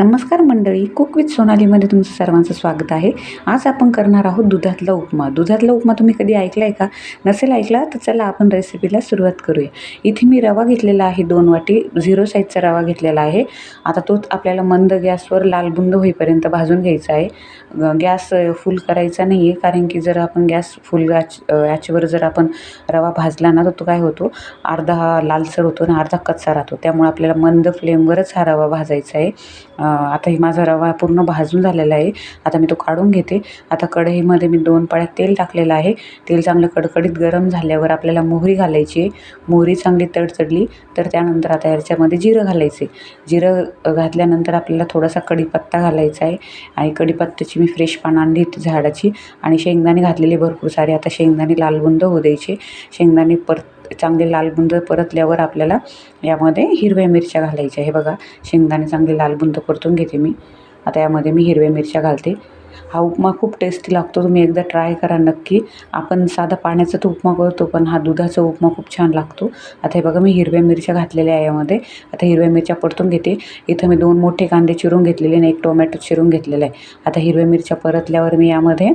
नमस्कार मंडळी cook with सोनालीमध्ये तुमचं सर्वांचं स्वागत आहे. आज आपण करणार आहोत दुधातला उपमा. दुधातला उपमा तुम्ही कधी ऐकला आहे का? नसेल ऐकला तर चला आपण रेसिपीला सुरुवात करूया. इथे मी रवा घेतलेला आहे दोन वाटी झिरो साईजचा रवा घेतलेला आहे. आता तो आपल्याला मंद गॅसवर लालबुंद होईपर्यंत भाजून घ्यायचा आहे. गॅस फुल करायचा नाही आहे कारण की जर आपण गॅस फुल गॅच याचवर जर आपण रवा भाजला ना तर तो काय होतो? अर्धा हा लालसर होतो आणि अर्धा कच्चा राहतो. त्यामुळे आपल्याला मंद फ्लेमवरच हा रवा भाजायचा आहे. आता ही माझा रवा पूर्ण भाजून झालेला आहे. आता मी तो काढून घेते. आता कढईमध्ये मी दोन पळ्या तेल टाकलेलं आहे. तेल चांगलं कडकडीत गरम झाल्यावर आपल्याला मोहरी घालायची आहे. मोहरी चांगली तडतडली तर त्यानंतर आता याच्यामध्ये जिरं घालायचे जिरं घातल्यानंतर आपल्याला थोडासा कढीपत्ता घालायचा आहे. आणि कढीपत्त्याची मी फ्रेश पानं आणली होती झाडाची. आणि शेंगदाणे घातलेले भरपूर सारे. आता शेंगदाणे लालबुंद होऊ द्यायचे. शेंगदाणे परत चांगले लालबुंद परतल्यावर आपल्याला यामध्ये हिरव्या मिरच्या घालायच्या. हे बघा शेंगदाणे चांगले लालबुंद परतून घेते मी. आता यामध्ये मी हिरव्या मिरच्या घालते. हा उपमा खूप टेस्टी लागतो. तुम्ही एकदा ट्राय करा नक्की. आपण साधा पाण्याचा तो उपमा करतो पण हा दुधाचा उपमा खूप छान लागतो. आता हे बघा मी हिरव्या मिरच्या घातलेल्या आहे यामध्ये. आता हिरव्या मिरच्या परतून घेते. इथं मी दोन मोठे कांदे चिरून घेतलेले आणि एक टोमॅटो चिरून घेतलेला आहे. आता हिरव्या मिरच्या परतल्यावर मी यामध्ये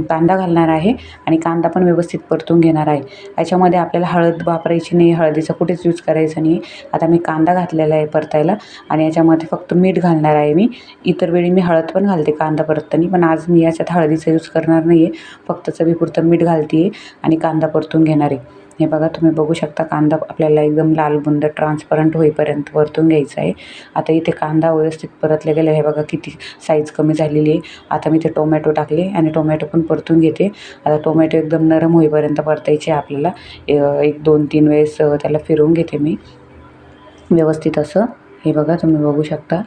कांदा घालणार आहे आणि कांदा पण व्यवस्थित परतून घेणार आहे. याच्यामध्ये आपल्याला हळद वापरायची नाही हळदीचा कुठेच यूज करायचा नाही. आता मी कांदा घातलेला आहे परतायला आणि याच्यामध्ये फक्त मीठ घालणार आहे मी. इतर वेळी मी हळद पण घालते कांदा परतताना पण आज मी याच्यात हळदीचा यूज करणार नाही आहे फक्त चवीपुरतं मीठ घालते आहे आणि कांदा परतून घेणार आहे. हे बघा तुम्ही बघू शकता कांदा आपल्याला एकदम लालबुंद ट्रान्सपरंट होईपर्यंत परतून घ्यायचा आहे. आता इथे कांदा व्यवस्थित परतले गेले हे बघा किती साईज कमी झालेली आहे. आता मी ते टोमॅटो टाकले आणि टोमॅटो पण परतून घेते. आता टोमॅटो एकदम नरम होईपर्यंत परतायचे आपल्याला. एक दोन तीन वेळेस त्याला फिरवून घेते मी. व्यवस्थित असं. हे बघा तुम्ही बघू शकता.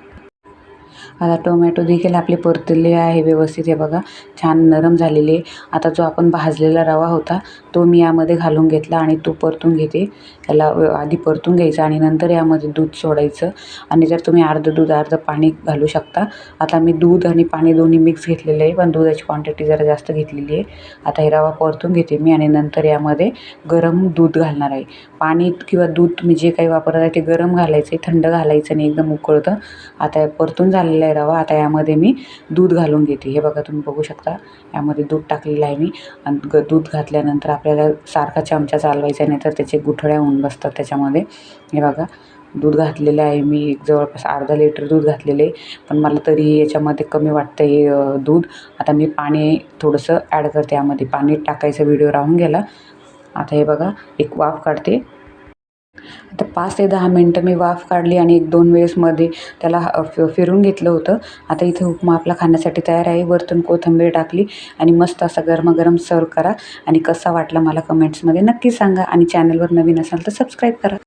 आता टोमॅटो देखील आपले परतले आहे व्यवस्थित हे बघा. छान नरम झालेले आता जो आपण भाजलेला रवा होता तो मी यामध्ये घालून घेतला आणि तो परतून घेते. याला आधी परतून घ्यायचं आणि नंतर यामध्ये दूध सोडायचं. आणि जर तुम्ही अर्धं दूध अर्धं पाणी घालू शकता. आता मी दूध आणि पाणी दोन्ही मिक्स घेतलेलं आहे पण दुधाची क्वांटिटी जरा जास्त घेतलेली आहे. आता हे रवा परतून घेते मी आणि नंतर यामध्ये गरम दूध घालणार आहे. पाणी किंवा दूध तुम्ही जे काही वापरत आहे ते गरम घालायचं आहे थंड घालायचं नाही एकदम उकळतं. आता परतून झालेलं आहे रवा आता यामध्ये मी दूध घालून घेते. हे बघा तुम्ही बघू शकता. यामध्ये दूध टाकलेलं आहे मी. आणि ग दूध घातल्यानंतर आपल्याला सारखा चमचा चालवायचा नाही तर त्याचे गुठळ्या होऊन बसतात त्याच्यामध्ये. हे बघा दूध घातलेलं आहे मी. एक जवळपास अर्धा लिटर दूध घातलेलं आहे. पण मला तरी याच्यामध्ये कमी वाटतं आहे दूध. आता मी पाणी थोडंसं ॲड करते यामध्ये. पाणी टाकायचा व्हिडिओ राहून गेला. आता हे बघा एक वाफ काढते. आता पाच ते दहा मिनटं मी वाफ काढली आणि एक दोन वेळेसमध्ये त्याला फि फिरून घेतलं होतं. आता इथे उपमा आपला खाण्यासाठी तयार आहे. वरतून कोथिंबीर टाकली आणि मस्त असा गरमागरम सर्व करा. आणि कसा वाटला मला कमेंट्समध्ये नक्की सांगा. आणि चॅनलवर नवीन असाल तर सबस्क्राईब करा.